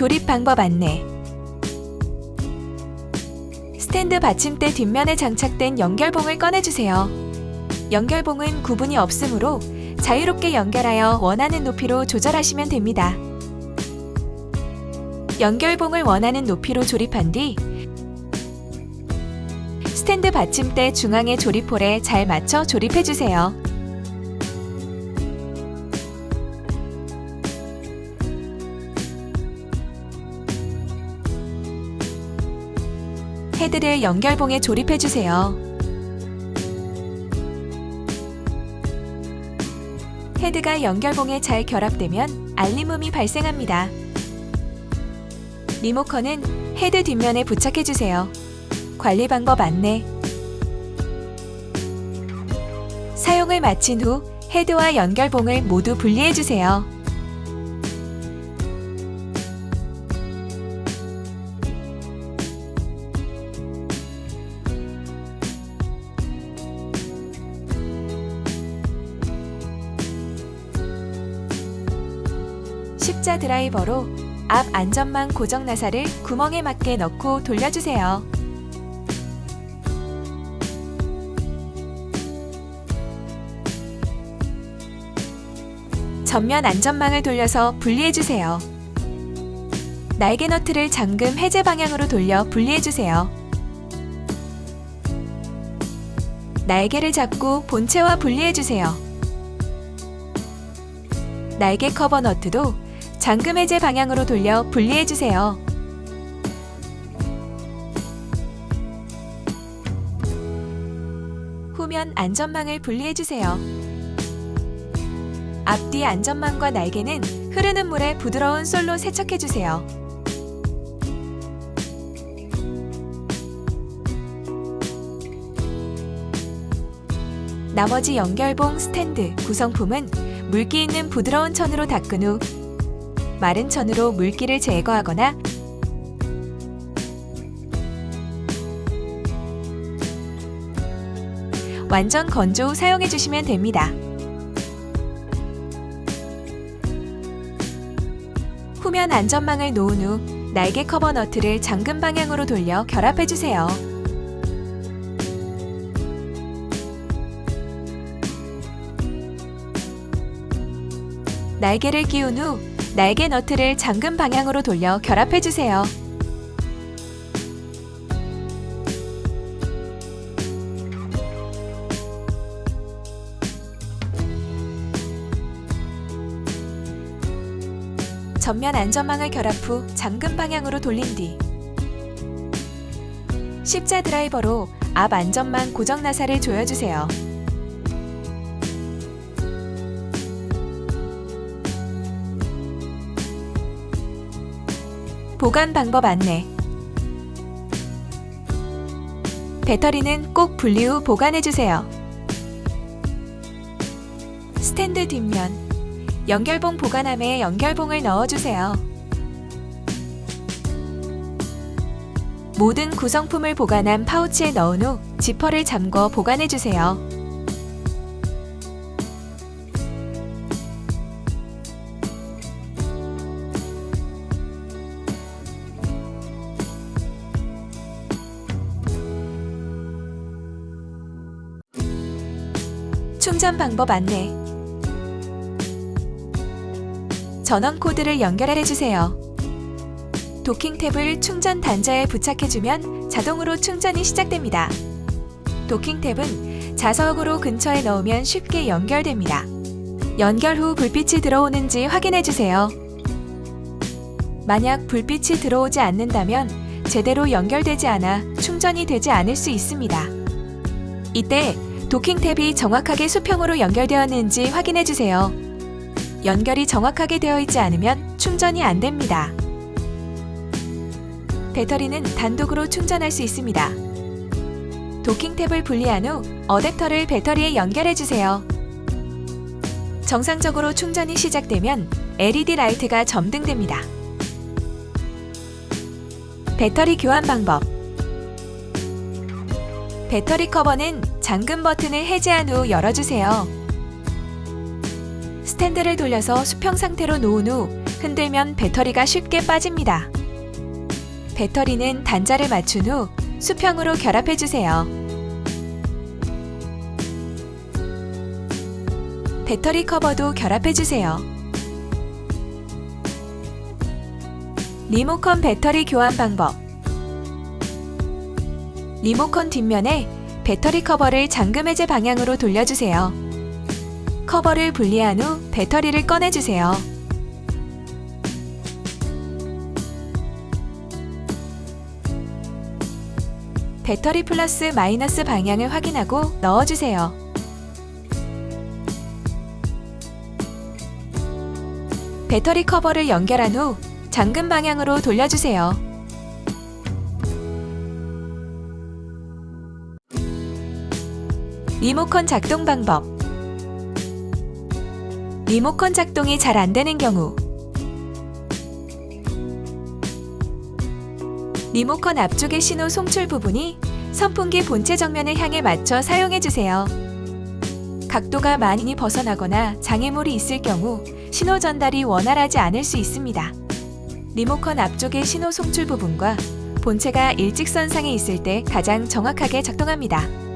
조립 방법 안내. 스탠드 받침대 뒷면에 장착된 연결봉을 꺼내주세요. 연결봉은 구분이 없으므로 자유롭게 연결하여 원하는 높이로 조절하시면 됩니다. 연결봉을 원하는 높이로 조립한 뒤 스탠드 받침대 중앙의 조립홀에 잘 맞춰 조립해 주세요. 헤드를 연결봉에 조립해 주세요. 헤드가 연결봉에 잘 결합되면 알림음이 발생합니다. 리모컨은 헤드 뒷면에 부착해 주세요. 관리 방법 안내. 사용을 마친 후 헤드와 연결봉을 모두 분리해 주세요. 십자 드라이버로 앞 안전망 고정 나사를 구멍에 맞게 넣고 돌려주세요. 전면 안전망을 돌려서 분리해주세요. 날개 너트를 잠금 해제 방향으로 돌려 분리해주세요. 날개를 잡고 본체와 분리해주세요. 날개 커버 너트도 잠금 해제 방향으로 돌려 분리해 주세요. 후면 안전망을 분리해 주세요. 앞뒤 안전망과 날개는 흐르는 물에 부드러운 솔로 세척해 주세요. 나머지 연결봉 스탠드 구성품은 물기 있는 부드러운 천으로 닦은 후 마른 천으로 물기를 제거하거나 완전 건조 후 사용해 주시면 됩니다. 후면 안전망을 놓은 후 날개 커버 너트를 잠금 방향으로 돌려 결합해 주세요. 날개를 끼운 후 날개 너트를 잠금 방향으로 돌려 결합해 주세요. 전면 안전망을 결합 후 잠금 방향으로 돌린 뒤 십자 드라이버로 앞 안전망 고정 나사를 조여주세요. 보관 방법 안내. 배터리는 꼭 분리 후 보관해 주세요. 스탠드 뒷면 연결봉 보관함에 연결봉을 넣어 주세요. 모든 구성품을 보관한 파우치에 넣은 후 지퍼를 잠궈 보관해 주세요. 충전 방법 안내. 전원 코드를 연결해 주세요. 도킹 탭을 충전 단자에 부착해 주면 자동으로 충전이 시작됩니다. 도킹 탭은 자석으로 근처에 넣으면 쉽게 연결됩니다. 연결 후 불빛이 들어오는지 확인해 주세요. 만약 불빛이 들어오지 않는다면 제대로 연결되지 않아 충전이 되지 않을 수 있습니다. 이때 도킹 탭이 정확하게 수평으로 연결되었는지 확인해 주세요. 연결이 정확하게 되어 있지 않으면 충전이 안 됩니다. 배터리는 단독으로 충전할 수 있습니다. 도킹 탭을 분리한 후 어댑터를 배터리에 연결해 주세요. 정상적으로 충전이 시작되면 LED 라이트가 점등됩니다. 배터리 교환 방법 배터리 커버는 잠금 버튼을 해제한 후 열어주세요. 스탠드를 돌려서 수평 상태로 놓은 후 흔들면 배터리가 쉽게 빠집니다. 배터리는 단자를 맞춘 후 수평으로 결합해 주세요. 배터리 커버도 결합해 주세요. 리모컨 배터리 교환 방법. 리모컨 뒷면에 배터리 커버를 잠금 해제 방향으로 돌려주세요. 커버를 분리한 후 배터리를 꺼내주세요. 배터리 플러스 마이너스 방향을 확인하고 넣어주세요. 배터리 커버를 연결한 후 잠금 방향으로 돌려주세요. 리모컨 작동 방법. 리모컨 작동이 잘 안 되는 경우. 리모컨 앞쪽의 신호 송출 부분이 선풍기 본체 정면을 향해 맞춰 사용해 주세요. 각도가 많이 벗어나거나 장애물이 있을 경우 신호 전달이 원활하지 않을 수 있습니다. 리모컨 앞쪽의 신호 송출 부분과 본체가 일직선상에 있을 때 가장 정확하게 작동합니다.